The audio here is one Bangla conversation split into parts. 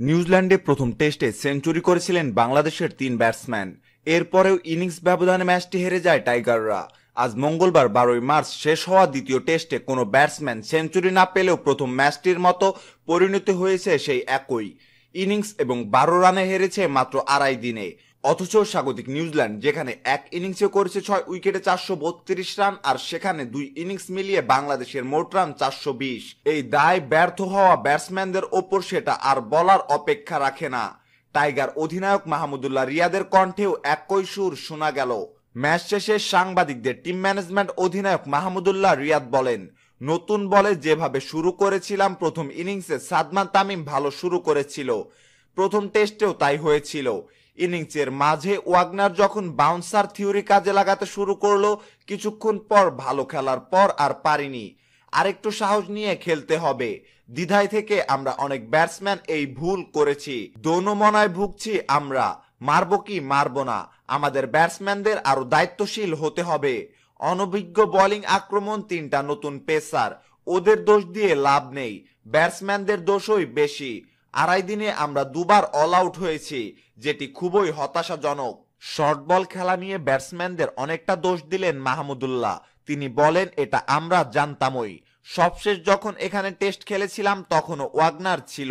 নিউজিল্যান্ডে প্রথম টেস্টে সেঞ্চুরি করেছিলেন বাংলাদেশের তিন ব্যাটসম্যান। এরপরেও ইনিংস ব্যবধানে ম্যাচটি হেরে যায় টাইগাররা। আজ মঙ্গলবার বারোই মার্চ শেষ হওয়া দ্বিতীয় টেস্টে কোনো ব্যাটসম্যান সেঞ্চুরি না পেলেও প্রথম ম্যাচটির মতো পরিণত হয়েছে সেই একই। ইনিংস এবং বারো রানে হেরেছে মাত্র আড়াই দিনে। অথচ স্বাগতিক নিউজিল্যান্ড, যেখানে এক ইনিংসে করেছে ছয় উইকেটে চারশো বত্রিশ রান আর সেখানে দুই ইনিংস মিলিয়ে বাংলাদেশের মোট রান চারশো বিশ। এই দায় ব্যর্থ হওয়া ব্যাটসম্যানদের ওপর সেটা আর বলার অপেক্ষা রাখে না। টাইগার অধিনায়ক মাহমুদুল্লাহ রিয়াদের কণ্ঠেও একই সুর শোনা গেল। ম্যাচ শেষে সাংবাদিকদের টিম ম্যানেজমেন্ট অধিনায়ক মাহমুদুল্লাহ রিয়াদ বলেন নতুন বলে যেভাবে শুরু করেছিলাম প্রথম ইনিংসে, সাদমান তামিম ভালো শুরু করেছিল। প্রথম টেস্টেও তাই হয়েছিল। ইনিংসের মাঝে ওয়াগনার যখন বাউন্সার থিওরি কাজে লাগাতে শুরু করল, কিছুক্ষণ পর ভালো খেলার পর আর পারিনি। আরেকটু সাহস নিয়ে খেলতে হবে। দ্বিধায় থেকে আমরা অনেক ব্যাটসম্যান এই ভুল করেছি। দৌনমনায় ভুগছি আমরা। মারবো কি? মারবো না। আমাদের ব্যাটসম্যানদের আরও দায়িত্বশীল হতে হবে। অনভিজ্ঞ বোলিং আক্রমণ তিনটা নতুন পেসার। ওদের দোষ দিয়ে লাভ নেই। ব্যাটসম্যানদের দোষই বেশি। আড়াই দিনে আমরা দুবার অল আউট হয়েছি, যেটি খুবই হতাশাজনক। শর্ট বল খেলা নিয়ে ব্যাটসম্যানদের অনেকটা দোষ দিলেন মাহমুদুল্লাহ তিনি বলেন, এটা আমরা জানতামই। সবশেষ যখন এখানে টেস্ট খেলেছিলাম, তখনও ওয়াগনার ছিল।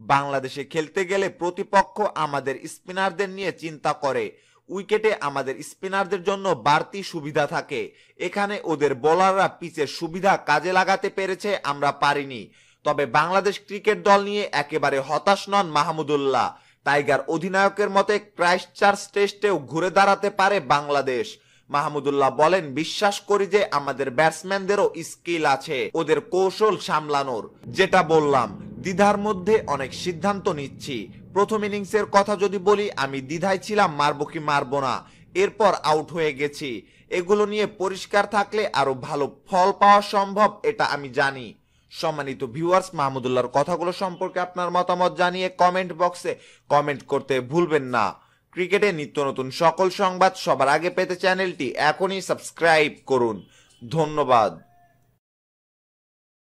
বাংলাদেশে খেলতে গেলে প্রতিপক্ষ আমাদের স্পিনারদের নিয়ে চিন্তা করে। উইকেটে আমাদের স্পিনারদের জন্য বাড়তি সুবিধা থাকে। এখানে ওদের বোলাররা পিচের সুবিধা কাজে লাগাতে পেরেছে, আমরা পারিনি। তবে বাংলাদেশ ক্রিকেট দল নিয়ে একেবারে হতাশ নন মাহমুদুল্লাহ টাইগার অধিনায়কের মতে ক্রাইস্ট চার্চ টেস্টেও ঘুরে দাঁড়াতে পারে বাংলাদেশ। মাহমুদুল্লাহ বলেন, বিশ্বাস করি যে আমাদের ব্যাটসম্যানদেরও স্কিল আছে, ওদের কৌশল সামলানোর। যেটা বললাম, দ্বিধার মধ্যে অনেক সিদ্ধান্ত নিচ্ছি। প্রথম ইনিংসের কথা যদি বলি, আমি দ্বিধায় ছিলাম, মারবো কি মারবো না। এরপর আউট হয়ে গেছি। এগুলো নিয়ে পরিষ্কার থাকলে আরও ভালো ফল পাওয়া সম্ভব, এটা আমি জানি। সম্মানিত ভিউয়ার্স, মাহমুদুল্লাহর কথাগুলো সম্পর্কে আপনার মতামত জানিয়ে কমেন্ট বক্সে কমেন্ট করতে ভুলবেন না। ক্রিকেটে নিত্য নতুন সকল সংবাদ সবার আগে পেতে চ্যানেলটি এখনই সাবস্ক্রাইব করুন। ধন্যবাদ।